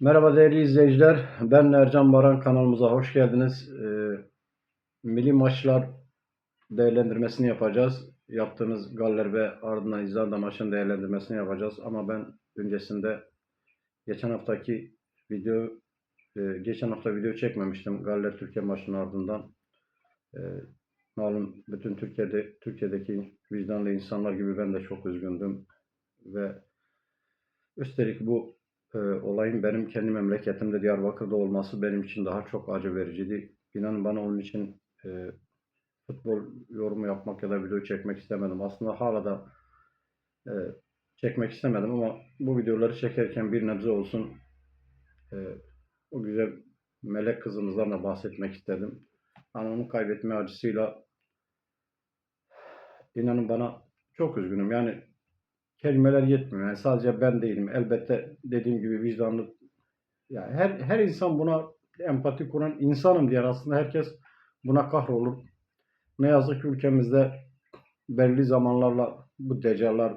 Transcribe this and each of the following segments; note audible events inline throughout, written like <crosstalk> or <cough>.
Merhaba değerli izleyiciler. Ben Ercan Baran kanalımıza hoş geldiniz. Ee, milli maçlar değerlendirmesini yapacağız. Yaptığımız Galler ve ardından İzlanda maçının değerlendirmesini yapacağız. Ama ben öncesinde geçen haftaki video e, geçen hafta video çekmemiştim. Galler Türkiye maçının ardından. E, malum bütün Türkiye'de Türkiye'deki vicdanlı insanlar gibi ben de çok üzgündüm ve üstelik bu e, olayın benim kendi memleketimde Diyarbakır'da olması benim için daha çok acı vericiydi. İnanın bana onun için e, futbol yorumu yapmak ya da video çekmek istemedim. Aslında hala da e, çekmek istemedim ama bu videoları çekerken bir nebze olsun e, o güzel melek kızımızdan da bahsetmek istedim. Onu kaybetme acısıyla inanın bana çok üzgünüm. Yani kelimeler yetmiyor. Yani sadece ben değilim. Elbette dediğim gibi vicdanlı yani her her insan buna empati kuran insanım diyen aslında herkes buna kahrolur. Ne yazık ki ülkemizde belli zamanlarla bu deccalar,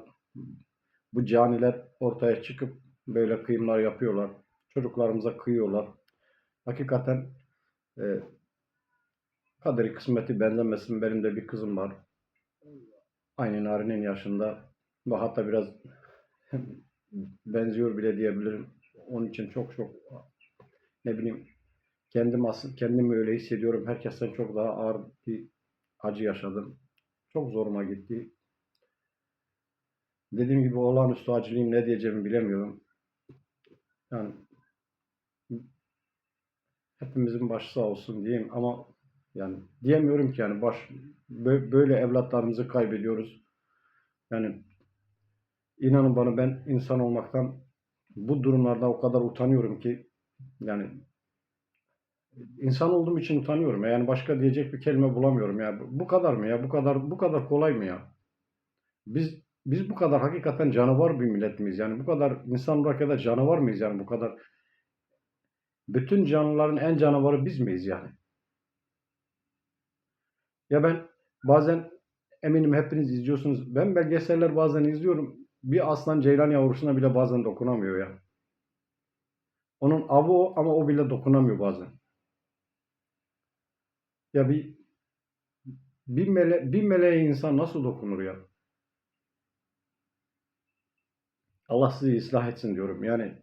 bu caniler ortaya çıkıp böyle kıyımlar yapıyorlar. Çocuklarımıza kıyıyorlar. Hakikaten e, kaderi kısmeti benzemesin. Benim de bir kızım var. Aynı Nari'nin yaşında ve hatta biraz <laughs> benziyor bile diyebilirim. Onun için çok çok ne bileyim kendim aslında kendimi öyle hissediyorum. Herkesten çok daha ağır bir acı yaşadım. Çok zoruma gitti. Dediğim gibi olağanüstü acılıyım ne diyeceğimi bilemiyorum. Yani hepimizin başı sağ olsun diyeyim ama yani diyemiyorum ki yani baş bö- böyle evlatlarımızı kaybediyoruz. Yani İnanın bana ben insan olmaktan bu durumlarda o kadar utanıyorum ki yani insan olduğum için utanıyorum. Yani başka diyecek bir kelime bulamıyorum ya. Bu kadar mı ya? Bu kadar bu kadar kolay mı ya? Biz biz bu kadar hakikaten canavar bir millet miyiz? Yani bu kadar insan olarak ya da canavar mıyız yani bu kadar? Bütün canlıların en canavarı biz miyiz yani? Ya ben bazen eminim hepiniz izliyorsunuz. Ben belgeseller bazen izliyorum bir aslan ceylan yavrusuna bile bazen dokunamıyor ya. Onun avı o ama o bile dokunamıyor bazen. Ya bir bir mele bir meleğe insan nasıl dokunur ya? Allah sizi ıslah etsin diyorum. Yani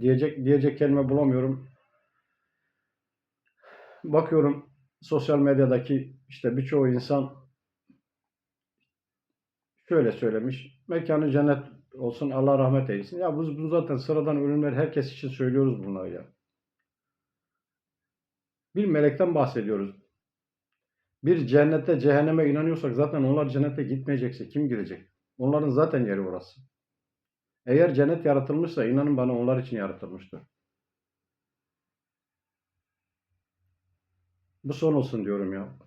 diyecek diyecek kelime bulamıyorum. Bakıyorum sosyal medyadaki işte birçoğu insan şöyle söylemiş. Mekanı cennet olsun Allah rahmet eylesin. Ya bu, bu zaten sıradan ölümler herkes için söylüyoruz bunları ya. Bir melekten bahsediyoruz. Bir cennete cehenneme inanıyorsak zaten onlar cennete gitmeyecekse kim girecek? Onların zaten yeri orası. Eğer cennet yaratılmışsa inanın bana onlar için yaratılmıştır. Bu son olsun diyorum ya.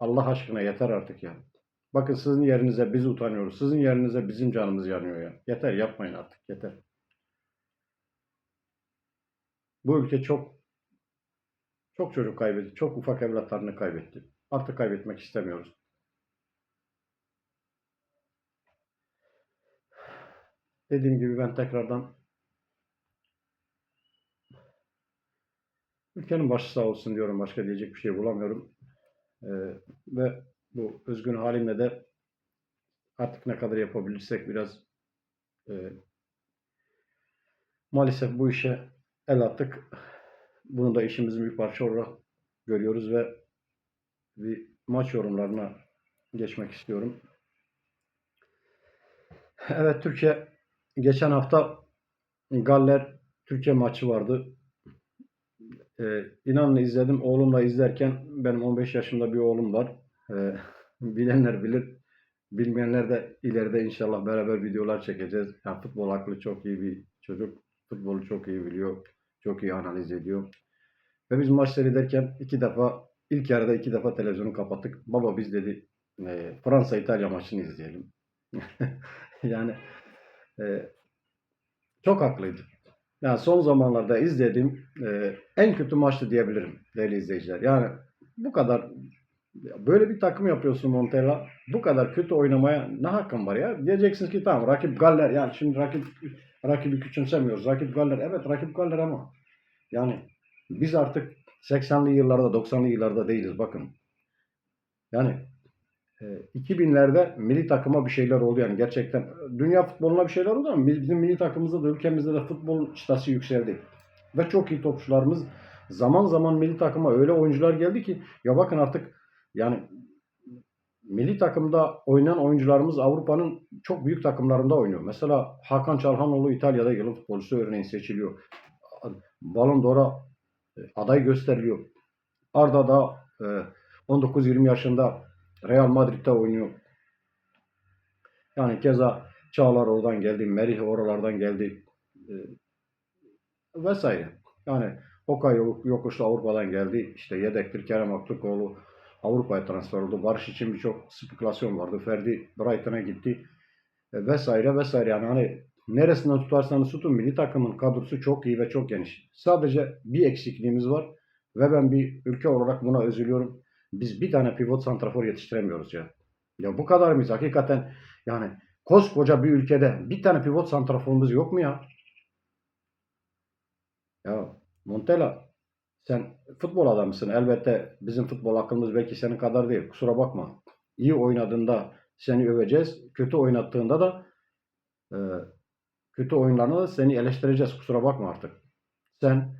Allah aşkına yeter artık ya. Bakın sizin yerinize biz utanıyoruz. Sizin yerinize bizim canımız yanıyor ya. Yeter yapmayın artık yeter. Bu ülke çok çok çocuk kaybetti. Çok ufak evlatlarını kaybetti. Artık kaybetmek istemiyoruz. Dediğim gibi ben tekrardan ülkenin başı sağ olsun diyorum. Başka diyecek bir şey bulamıyorum. Ee, ve bu özgün halimle de artık ne kadar yapabilirsek biraz e, maalesef bu işe el attık. Bunu da işimizin bir parça olarak görüyoruz ve bir maç yorumlarına geçmek istiyorum. Evet Türkiye geçen hafta Galler Türkiye maçı vardı. Ee, inanın izledim. Oğlumla izlerken benim 15 yaşında bir oğlum var. Ee, <laughs> bilenler bilir. Bilmeyenler de ileride inşallah beraber videolar çekeceğiz. Yani futbol aklı çok iyi bir çocuk. Futbolu çok iyi biliyor. Çok iyi analiz ediyor. Ve biz maç seyrederken iki defa ilk yarıda iki defa televizyonu kapattık. Baba biz dedi e, Fransa İtalya maçını izleyelim. <laughs> yani e, çok haklıydı. Yani son zamanlarda izlediğim e, en kötü maçtı diyebilirim değerli izleyiciler. Yani bu kadar böyle bir takım yapıyorsun Montella. Bu kadar kötü oynamaya ne hakkın var ya? Diyeceksiniz ki tamam rakip Galler yani şimdi rakip rakibi küçümsemiyoruz. Rakip Galler evet rakip Galler ama yani biz artık 80'li yıllarda 90'lı yıllarda değiliz bakın. Yani e, 2000'lerde milli takıma bir şeyler oldu yani gerçekten dünya futboluna bir şeyler oldu ama bizim milli takımımızda da ülkemizde de futbol çıtası yükseldi. Ve çok iyi topçularımız zaman zaman milli takıma öyle oyuncular geldi ki ya bakın artık yani milli takımda oynayan oyuncularımız Avrupa'nın çok büyük takımlarında oynuyor. Mesela Hakan Çalhanoğlu İtalya'da yılın futbolcusu örneğin seçiliyor. Ballon d'Or'a e, aday gösteriliyor. Arda da e, 19-20 yaşında Real Madrid'de oynuyor. Yani keza Çağlar oradan geldi, Merih oralardan geldi e, vesaire. Yani Okay Yokuşlu Avrupa'dan geldi. İşte yedektir Kerem Aktürkoğlu Avrupa'ya transfer oldu. Barış için birçok spekülasyon vardı. Ferdi Brighton'a gitti e, vesaire vesaire. Yani hani neresinden tutarsanız tutun milli takımın kadrosu çok iyi ve çok geniş. Sadece bir eksikliğimiz var ve ben bir ülke olarak buna üzülüyorum. Biz bir tane pivot santrafor yetiştiremiyoruz ya. Ya bu kadar mıyız? Hakikaten yani koskoca bir ülkede bir tane pivot santraforumuz yok mu ya? Ya Montella sen futbol adamısın. Elbette bizim futbol hakkımız belki senin kadar değil. Kusura bakma. İyi oynadığında seni öveceğiz. Kötü oynattığında da e, kötü oyunlarına da seni eleştireceğiz. Kusura bakma artık. Sen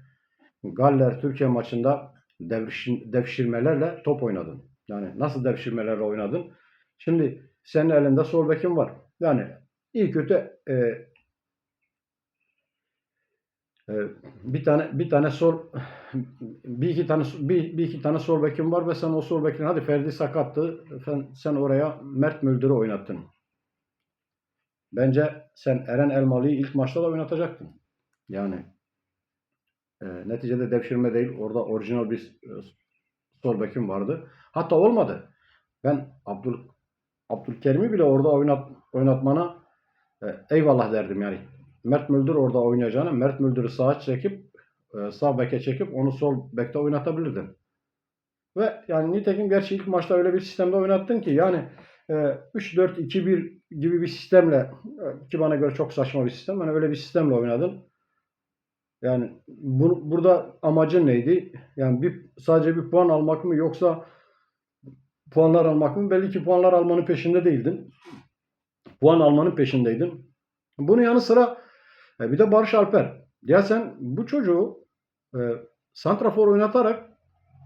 Galler Türkiye maçında devş, devşirmelerle top oynadın. Yani nasıl devşirmelerle oynadın? Şimdi senin elinde sol bekin var. Yani iyi kötü e, bir tane bir tane sol bir iki tane bir, bir iki tane sol bekin var ve sen o sol bekin hadi Ferdi sakattı. Sen, sen oraya Mert Müldür'ü oynattın. Bence sen Eren Elmalı'yı ilk maçta da oynatacaktın. Yani e, neticede devşirme değil. Orada orijinal bir e, sol bekim vardı. Hatta olmadı. Ben Abdül Abdülkerim'i bile orada oynat, oynatmana e, eyvallah derdim yani. Mert Müldür orada oynayacağına Mert Müldür'ü sağa çekip e, sağ beke çekip onu sol bekte oynatabilirdin. Ve yani nitekim gerçi ilk maçta öyle bir sistemde oynattın ki yani e, 3-4-2-1 gibi bir sistemle e, ki bana göre çok saçma bir sistem. Yani öyle bir sistemle oynadın. Yani bu, burada amacın neydi? Yani bir sadece bir puan almak mı yoksa puanlar almak mı? Belli ki puanlar almanın peşinde değildin. Puan almanın peşindeydin. Bunun yanı sıra e, bir de Barış Alper. Ya sen bu çocuğu e, santrafor oynatarak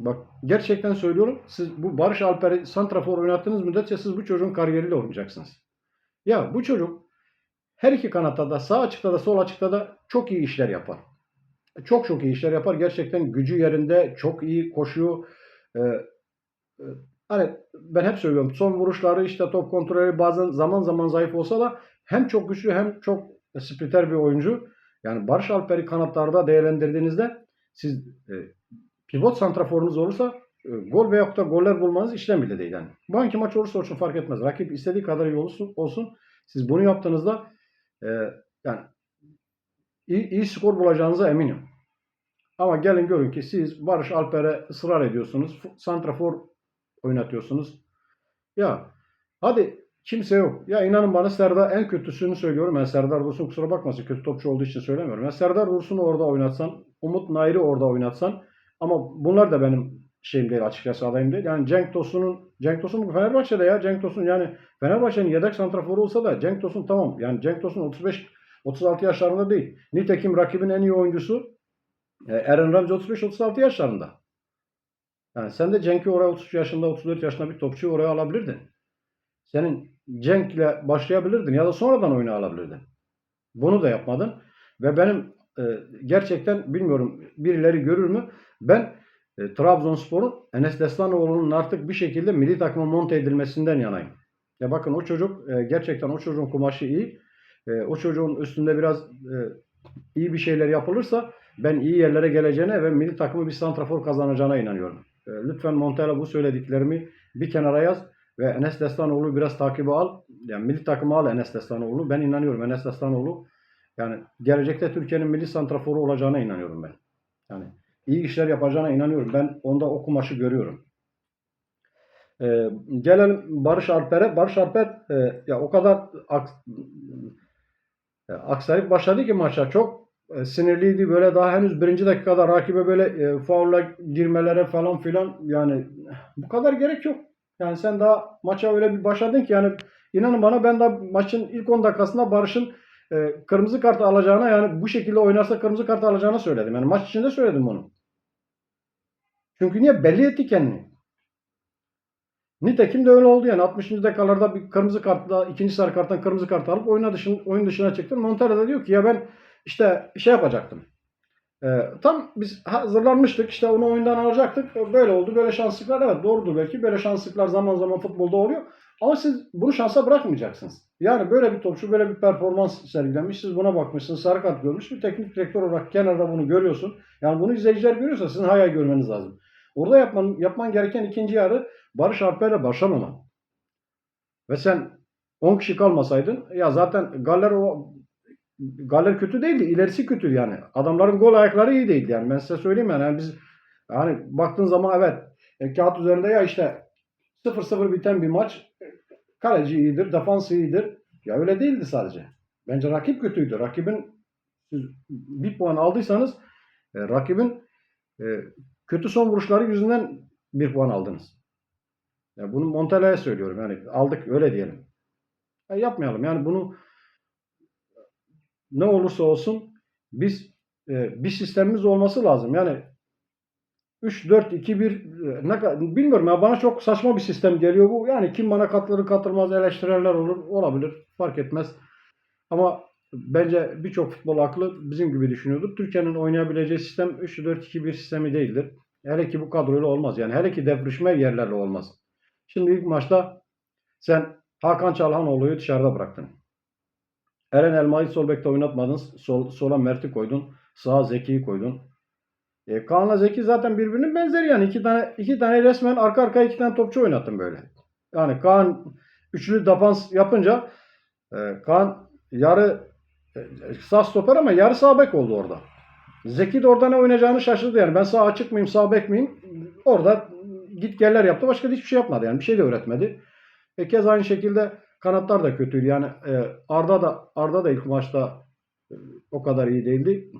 bak gerçekten söylüyorum siz bu Barış Alper'i santrafor oynattığınız müddetçe siz bu çocuğun kariyeriyle oynayacaksınız. Ya bu çocuk her iki kanatta da sağ açıkta da sol açıkta da çok iyi işler yapar. Çok çok iyi işler yapar. Gerçekten gücü yerinde çok iyi koşuyor. Ee, e, hani ben hep söylüyorum son vuruşları işte top kontrolü bazen zaman zaman zayıf olsa da hem çok güçlü hem çok sprinter bir oyuncu. Yani Barış Alper'i kanatlarda değerlendirdiğinizde siz e, pivot santraforunuz olursa e, gol veya da goller bulmanız işlem bile değil. Yani. Bu anki maç olursa olsun fark etmez. Rakip istediği kadar iyi olsun, olsun. Siz bunu yaptığınızda e, yani iyi, iyi skor bulacağınıza eminim. Ama gelin görün ki siz Barış Alper'e ısrar ediyorsunuz. Santrafor oynatıyorsunuz. Ya hadi Kimse yok. Ya inanın bana Serdar en kötüsünü söylüyorum. Ben Serdar Dursun kusura bakmasın kötü topçu olduğu için söylemiyorum. Ya Serdar Dursun'u orada oynatsan, Umut Nair'i orada oynatsan ama bunlar da benim şeyim değil açıkçası adayım değil. Yani Cenk Tosun'un Cenk Tosun Fenerbahçe'de ya Cenk Tosun yani Fenerbahçe'nin yedek santraforu olsa da Cenk Tosun tamam. Yani Cenk Tosun 35 36 yaşlarında değil. Nitekim rakibin en iyi oyuncusu e, Eren Ramsey 35-36 yaşlarında. Yani sen de Cenk'i oraya 33 yaşında 34 yaşında bir topçuyu oraya alabilirdin. Senin Cenk'le başlayabilirdin ya da sonradan oyunu alabilirdin. Bunu da yapmadın. Ve benim e, gerçekten bilmiyorum birileri görür mü? Ben e, Trabzonspor'un Enes Destanoğlu'nun artık bir şekilde milli takıma monte edilmesinden yanayım. Ya bakın o çocuk e, gerçekten o çocuğun kumaşı iyi. E, o çocuğun üstünde biraz e, iyi bir şeyler yapılırsa ben iyi yerlere geleceğine ve milli takımı bir santrafor kazanacağına inanıyorum. E, lütfen Montella bu söylediklerimi bir kenara yaz. Ve Enes Destanoğlu biraz takibi al. Yani milli takımı al Enes Destanoğlu. Ben inanıyorum Enes Destanoğlu yani gelecekte Türkiye'nin milli santraforu olacağına inanıyorum ben. Yani iyi işler yapacağına inanıyorum. Ben onda o kumaşı görüyorum. Ee, gelelim Barış Alper'e. Barış Alper e, ya o kadar E, Aksaray başladı ki maça çok e, sinirliydi. Böyle daha henüz birinci dakikada rakibe böyle e, faulla girmelere falan filan yani bu kadar gerek yok. Yani sen daha maça öyle bir başladın ki yani inanın bana ben de maçın ilk 10 dakikasında Barış'ın e, kırmızı kartı alacağına yani bu şekilde oynarsa kırmızı kartı alacağını söyledim. Yani maç içinde söyledim bunu. Çünkü niye? Belli etti kendini. Nitekim de öyle oldu yani 60. dakikalarda bir kırmızı kartla ikinci sarı karttan kırmızı kart alıp oyuna dışın, oyun dışına çıktı. Montero da diyor ki ya ben işte şey yapacaktım. Ee, tam biz hazırlanmıştık işte onu oyundan alacaktık. Böyle oldu böyle şanslıklar evet doğrudur belki böyle şanslıklar zaman zaman futbolda oluyor. Ama siz bunu şansa bırakmayacaksınız. Yani böyle bir topçu böyle bir performans sergilenmiş. Siz buna bakmışsınız. Sarı kart görmüş. Bir teknik direktör olarak kenarda bunu görüyorsun. Yani bunu izleyiciler görüyorsa sizin hayal görmeniz lazım. Orada yapman, yapman gereken ikinci yarı Barış Alper'le başlamaman. Ve sen 10 kişi kalmasaydın ya zaten Galler o Galler kötü değildi. ilerisi kötü yani. Adamların gol ayakları iyi değildi yani. Ben size söyleyeyim yani. yani biz yani baktığın zaman evet e, kağıt üzerinde ya işte 0-0 biten bir maç kaleci iyidir, defans iyidir. Ya öyle değildi sadece. Bence rakip kötüydü. Rakibin bir puan aldıysanız e, rakibin e, kötü son vuruşları yüzünden bir puan aldınız. Ya bunu Montella'ya söylüyorum. Yani aldık öyle diyelim. Ya yapmayalım. Yani bunu ne olursa olsun biz e, bir sistemimiz olması lazım. Yani 3 4 2 1 e, ne bilmiyorum ya bana çok saçma bir sistem geliyor bu. Yani kim bana katılır katılmaz eleştirenler olur olabilir fark etmez. Ama bence birçok futbol aklı bizim gibi düşünüyordur. Türkiye'nin oynayabileceği sistem 3-4-2-1 sistemi değildir. Hele ki bu kadroyla olmaz. Yani hele ki devrişme yerlerle olmaz. Şimdi ilk maçta sen Hakan Çalhanoğlu'yu dışarıda bıraktın. Eren Elma'yı sol bekte oynatmadın. Sol, sola Mert'i koydun. Sağa Zeki'yi koydun. E, Kaan'la Zeki zaten birbirinin benzeri yani. iki tane iki tane resmen arka arkaya iki tane topçu oynattın böyle. Yani Kaan üçlü defans yapınca e, Kaan yarı e, sağ stoper ama yarı sağ bek oldu orada. Zeki de orada ne oynayacağını şaşırdı yani. Ben sağ açık mıyım, sağ bek miyim? Orada git geller yaptı. Başka hiçbir şey yapmadı yani. Bir şey de öğretmedi. E kez aynı şekilde kanatlar da kötüydü. Yani e, Arda da Arda da ilk maçta e, o kadar iyi değildi.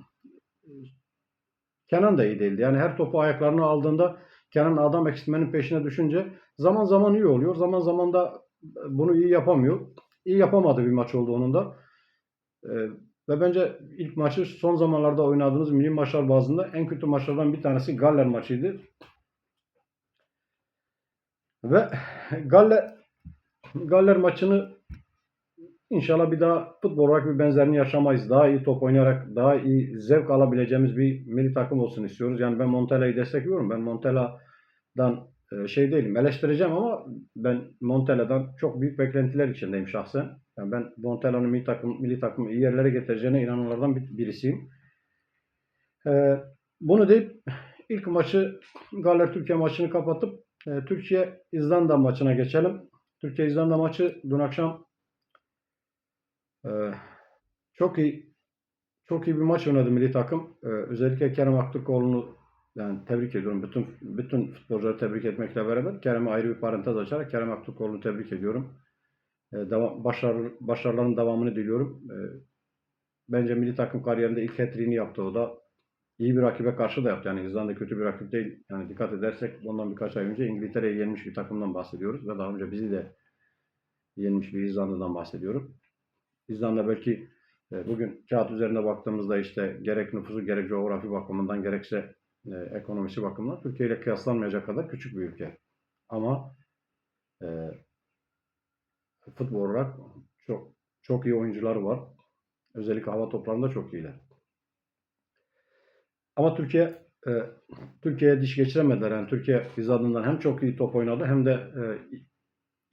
Kenan da iyi değildi. Yani her topu ayaklarına aldığında Kenan adam eksiltmenin peşine düşünce zaman zaman iyi oluyor. Zaman zaman da bunu iyi yapamıyor. İyi yapamadı bir maç oldu onun da. E, ve bence ilk maçı son zamanlarda oynadığınız milli maçlar bazında en kötü maçlardan bir tanesi Galler maçıydı. Ve Galler Galler maçını inşallah bir daha futbol olarak bir benzerini yaşamayız. Daha iyi top oynayarak daha iyi zevk alabileceğimiz bir milli takım olsun istiyoruz. Yani ben Montella'yı destekliyorum. Ben Montella'dan e, şey değilim. Eleştireceğim ama ben Montella'dan çok büyük beklentiler içindeyim şahsen. Yani ben Montella'nın milli takım milli takımı iyi yerlere getireceğine inananlardan bir- birisiyim. Ee, bunu deyip ilk maçı Galler Türkiye maçını kapatıp e, Türkiye İzlanda maçına geçelim. Türkiye İzlanda maçı dün akşam e, çok iyi çok iyi bir maç oynadı milli takım. E, özellikle Kerem Aktürkoğlu'nu yani tebrik ediyorum. Bütün bütün futbolcuları tebrik etmekle beraber Kerem'e ayrı bir parantez açarak Kerem Aktürkoğlu'nu tebrik ediyorum. E, devam, başarı, başarıların devamını diliyorum. E, bence milli takım kariyerinde ilk hat-trick'ini yaptı o da. İyi bir rakibe karşı da yaptı. Yani İzlanda kötü bir rakip değil. Yani dikkat edersek bundan birkaç ay önce İngiltere'yi yenmiş bir takımdan bahsediyoruz. Ve daha önce bizi de yenmiş bir İzlanda'dan bahsediyorum. İzlanda belki e, bugün kağıt üzerine baktığımızda işte gerek nüfusu gerek coğrafi bakımından gerekse e, ekonomisi bakımından Türkiye ile kıyaslanmayacak kadar küçük bir ülke. Ama e, futbol olarak çok çok iyi oyuncuları var. Özellikle hava toplarında çok iyiler. Ama Türkiye e, Türkiye'ye diş geçiremediler. Yani Türkiye İzlanda'dan hem çok iyi top oynadı hem de e,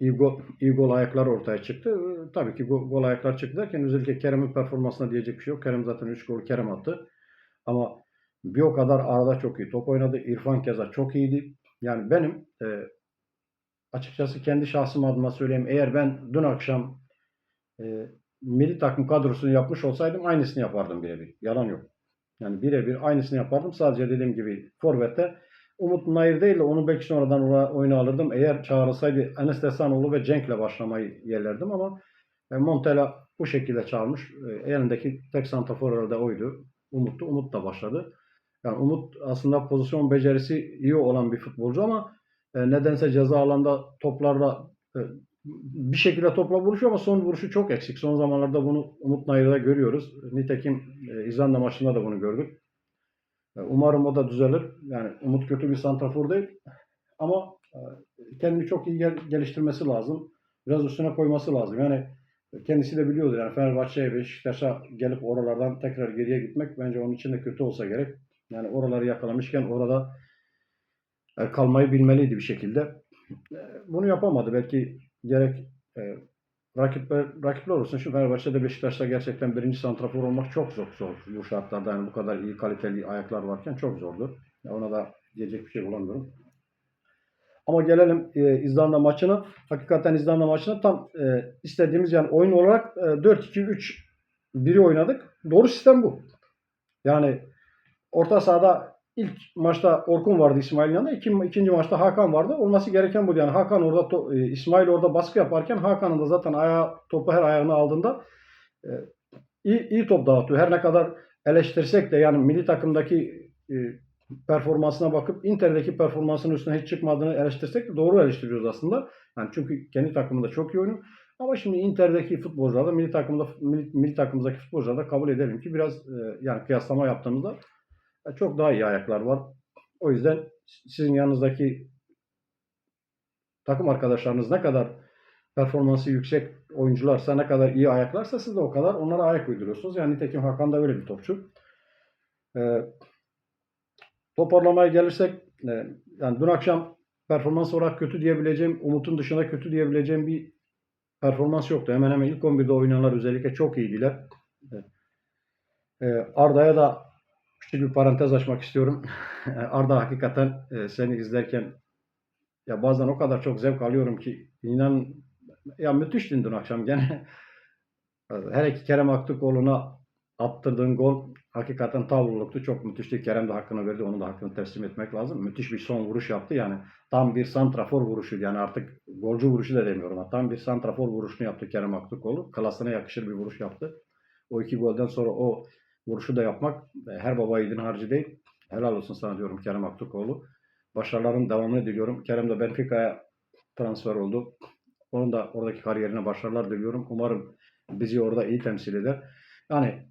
iyi gol, iyi gol ayaklar ortaya çıktı. E, tabii ki gol, gol ayaklar çıktı derken özellikle Kerem'in performansına diyecek bir şey yok. Kerem zaten 3 gol Kerem attı. Ama bir o kadar arada çok iyi top oynadı. İrfan Keza çok iyiydi. Yani benim e, açıkçası kendi şahsım adıma söyleyeyim. Eğer ben dün akşam e, milli takım kadrosunu yapmış olsaydım aynısını yapardım birebir. Yalan yok. Yani birebir aynısını yapardım. Sadece dediğim gibi Forvet'te Umut Nayır değil de onu belki sonradan oyuna alırdım. Eğer çağrılsaydı Enes Desanoğlu ve Cenk'le başlamayı yerlerdim ama e, Montella bu şekilde çalmış. E, elindeki tek santrafor herhalde oydu. Umut'tu. Umut da başladı. Yani Umut aslında pozisyon becerisi iyi olan bir futbolcu ama e, nedense ceza alanda toplarla bir şekilde topla vuruşuyor ama son vuruşu çok eksik. Son zamanlarda bunu Umut Nayır'da görüyoruz. Nitekim e, İzlanda maçında da bunu gördük. E, Umarım o da düzelir. Yani Umut kötü bir santrafor değil. Ama e, kendini çok iyi gel- geliştirmesi lazım. Biraz üstüne koyması lazım. Yani kendisi de biliyordur. Yani Fenerbahçe'ye, Beşiktaş'a gelip oralardan tekrar geriye gitmek bence onun için de kötü olsa gerek. Yani oraları yakalamışken orada e, kalmayı bilmeliydi bir şekilde. E, Bunu yapamadı. Belki gerek e, rakipler, rakipler olsun. Şu Fenerbahçe'de Beşiktaş'ta gerçekten birinci santrafor olmak çok zor, zor. Bu şartlarda yani bu kadar iyi kaliteli ayaklar varken çok zordur. Ya Ona da diyecek bir şey bulamıyorum. Ama gelelim e, İzlanda maçına. Hakikaten İzlanda maçına tam e, istediğimiz yani oyun olarak e, 4-2-3 biri oynadık. Doğru sistem bu. Yani orta sahada ilk maçta Orkun vardı İsmail'in yanında. İki, ikinci maçta Hakan vardı. Olması gereken bu. Yani Hakan orada to- e, İsmail orada baskı yaparken Hakan'ın da zaten ayağı, topu her ayağına aldığında e, iyi, iyi top dağıtıyor. Her ne kadar eleştirsek de yani milli takımdaki e, performansına bakıp Inter'deki performansının üstüne hiç çıkmadığını eleştirsek de doğru eleştiriyoruz aslında. Yani çünkü kendi takımında çok iyi oynuyor. Ama şimdi Inter'deki futbolcular da milli takımda milli, milli takımdaki futbolcular da kabul edelim ki biraz e, yani kıyaslama yaptığımızda çok daha iyi ayaklar var. O yüzden sizin yanınızdaki takım arkadaşlarınız ne kadar performansı yüksek oyuncularsa, ne kadar iyi ayaklarsa siz de o kadar onlara ayak uyduruyorsunuz. Yani nitekim Hakan da öyle bir topçu. Ee, toparlamaya gelirsek e, yani dün akşam performans olarak kötü diyebileceğim, Umut'un dışında kötü diyebileceğim bir performans yoktu. Hemen hemen ilk 11'de oynayanlar özellikle çok iyiydiler. Ee, Arda'ya da küçük bir parantez açmak istiyorum. <laughs> Arda hakikaten e, seni izlerken ya bazen o kadar çok zevk alıyorum ki inan ya müthiştin dün akşam gene. <laughs> Her iki Kerem Aktürkoğlu'na attırdığın gol hakikaten tavrılılıktı. Çok müthişti. Kerem de hakkını verdi. Onun da hakkını teslim etmek lazım. Müthiş bir son vuruş yaptı. Yani tam bir santrafor vuruşu. Yani artık golcü vuruşu da demiyorum. Tam bir santrafor vuruşunu yaptı Kerem Aktürkoğlu. Klasına yakışır bir vuruş yaptı. O iki golden sonra o vuruşu da yapmak e, her baba yiğidin harcı değil. Helal olsun sana diyorum Kerem Aktürkoğlu. Başarıların devamını diliyorum. Kerem de Benfica'ya transfer oldu. Onun da oradaki kariyerine başarılar diliyorum. Umarım bizi orada iyi temsil eder. Yani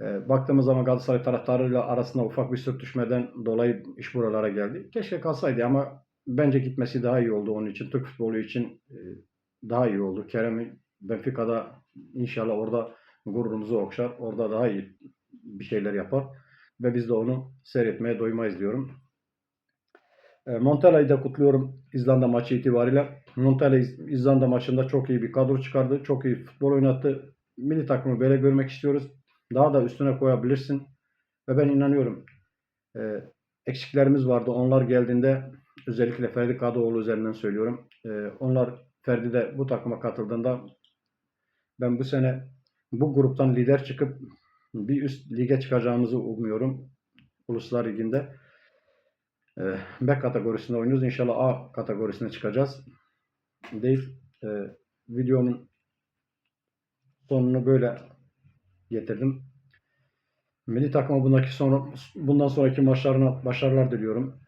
e, baktığımız zaman Galatasaray taraftarıyla arasında ufak bir sürtüşmeden dolayı iş buralara geldi. Keşke kalsaydı ama bence gitmesi daha iyi oldu onun için. Türk futbolu için e, daha iyi oldu. Kerem'i Benfica'da inşallah orada gururumuzu okşar. Orada daha iyi bir şeyler yapar. Ve biz de onu seyretmeye doymayız diyorum. E, Montella'yı da kutluyorum İzlanda maçı itibariyle. Montella İz- İzlanda maçında çok iyi bir kadro çıkardı. Çok iyi futbol oynattı. Milli takımı böyle görmek istiyoruz. Daha da üstüne koyabilirsin. Ve ben inanıyorum. e, eksiklerimiz vardı. Onlar geldiğinde özellikle Ferdi Kadıoğlu üzerinden söylüyorum. E, onlar Ferdi de bu takıma katıldığında ben bu sene bu gruptan lider çıkıp bir üst lige çıkacağımızı umuyorum. Uluslar Ligi'nde. E, B kategorisinde oynuyoruz. İnşallah A kategorisine çıkacağız. Deyip e, videomun sonunu böyle getirdim. Milli takıma bundaki sonra, bundan sonraki maçlarına başarılar diliyorum.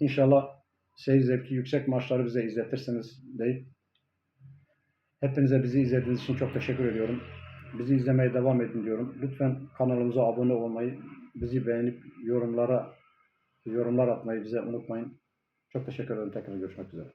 İnşallah seyir zevki yüksek maçları bize izletirsiniz deyip hepinize bizi izlediğiniz için çok teşekkür ediyorum. Bizi izlemeye devam edin diyorum. Lütfen kanalımıza abone olmayı, bizi beğenip yorumlara yorumlar atmayı bize unutmayın. Çok teşekkür ederim. Tekrar görüşmek üzere.